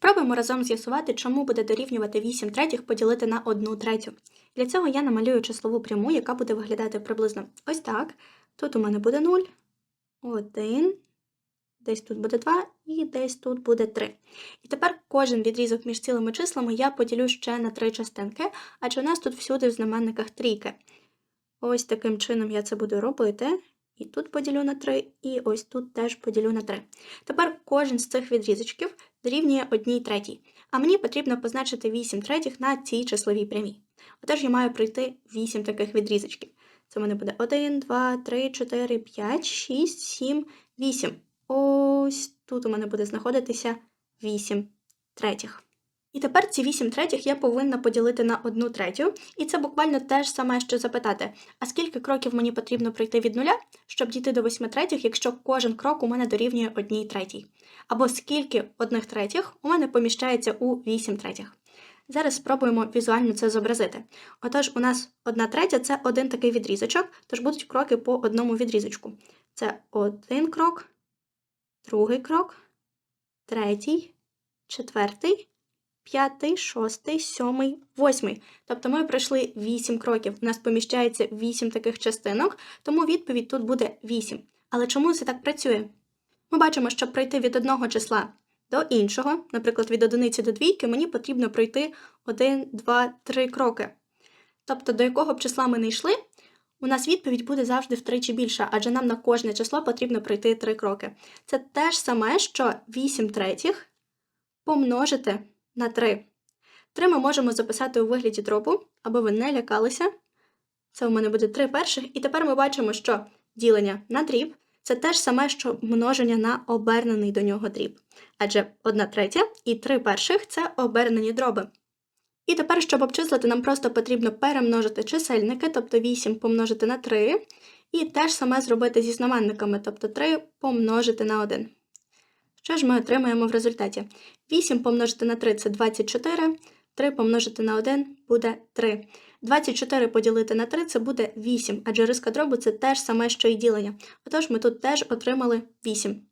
Спробуємо разом з'ясувати, чому буде дорівнювати 8 третіх поділити на 1 третю. Для цього я намалюю числову пряму, яка буде виглядати приблизно ось так. Тут у мене буде 0, 1, десь тут буде 2 і десь тут буде 3. І тепер кожен відрізок між цілими числами я поділю ще на три частинки, адже у нас тут всюди в знаменниках трійки. Ось таким чином я це буду робити. І тут поділю на 3, і ось тут теж поділю на 3. Тепер кожен з цих відрізочків дорівнює 1 третій. А мені потрібно позначити 8 третіх на цій числовій прямій. Отож я маю пройти 8 таких відрізочків. Це в мене буде 1, 2, 3, 4, 5, 6, 7, 8. Ось тут у мене буде знаходитися 8 третіх. І тепер ці 8 третіх я повинна поділити на 1 третю. І це буквально те ж саме, що запитати, а скільки кроків мені потрібно пройти від нуля, щоб дійти до 8 третіх, якщо кожен крок у мене дорівнює 1 третій. Або скільки одних третіх у мене поміщається у 8 третіх. Зараз спробуємо візуально це зобразити. Отож, у нас 1 третя це один такий відрізочок, тож будуть кроки по одному відрізочку. Це один крок, другий крок, третій, четвертий, п'ятий, шостий, сьомий, восьмий. Тобто ми пройшли 8 кроків. У нас поміщається 8 таких частинок, тому відповідь тут буде 8. Але чому це так працює? Ми бачимо, щоб пройти від одного числа до іншого, наприклад, від одиниці до двійки, мені потрібно пройти 1, 2, 3 кроки. Тобто, до якого б числа ми не йшли, у нас відповідь буде завжди втричі більша, адже нам на кожне число потрібно пройти 3 кроки. Це те ж саме, що 8 третіх помножити на 3. 3 ми можемо записати у вигляді дробу, аби ви не лякалися. Це у мене буде 3 перших. І тепер ми бачимо, що ділення на дріб це те ж саме, що множення на обернений до нього дріб. Адже 1 третя і 3 перших це обернені дроби. І тепер, щоб обчислити, нам просто потрібно перемножити чисельники, тобто 8 помножити на 3, і те ж саме зробити зі знаменниками, тобто 3 помножити на 1. Що ж ми отримаємо в результаті? 8 помножити на 3 це 24, 3 помножити на 1 буде 3. 24 поділити на 3 це буде 8, адже риска дробу це те ж саме, що і ділення. Отож, ми тут теж отримали 8.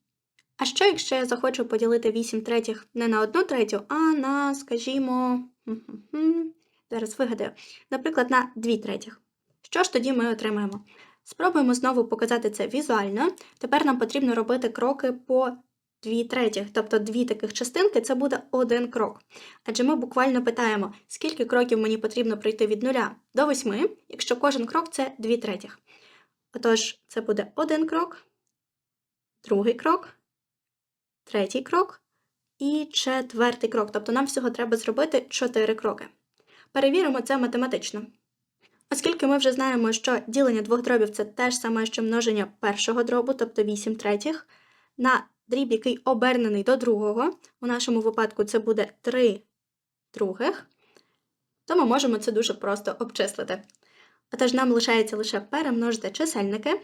А що, якщо я захочу поділити 8 третіх не на 1 третю, а на, скажімо, зараз вигадаю, наприклад, на 2 третіх. Що ж тоді ми отримаємо? Спробуємо знову показати це візуально. Тепер нам потрібно робити кроки по 2 третіх, тобто дві таких частинки це буде один крок. Адже ми буквально питаємо, скільки кроків мені потрібно пройти від 0 до 8, якщо кожен крок це 2 третіх. Отож, це буде один крок, другий крок, третій крок і четвертий крок. Тобто нам всього треба зробити 4 кроки. Перевіримо це математично. Оскільки ми вже знаємо, що ділення двох дробів це те ж саме, що множення першого дробу, тобто 8 третіх, на дріб, який обернений до другого, у нашому випадку це буде 3 других, то ми можемо це дуже просто обчислити. Отож, нам лишається лише перемножити чисельники,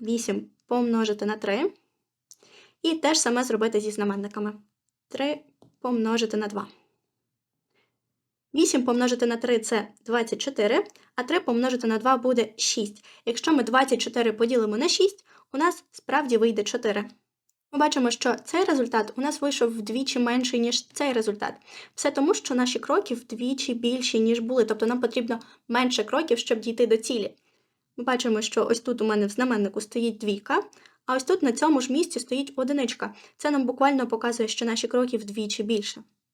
8 помножити на 3, і те ж саме зробити зі знаменниками. 3 помножити на 2. 8 помножити на 3 це 24, а 3 помножити на 2 буде 6. Якщо ми 24 поділимо на 6, у нас справді вийде 4. Ми бачимо, що цей результат у нас вийшов вдвічі менший, ніж цей результат. Все тому, що наші кроки вдвічі більші, ніж були, тобто нам потрібно менше кроків, щоб дійти до цілі. Ми бачимо, що ось тут у мене в знаменнику стоїть двійка, а ось тут на цьому ж місці стоїть одиничка. Це нам буквально показує, що наші кроки вдвічі більше.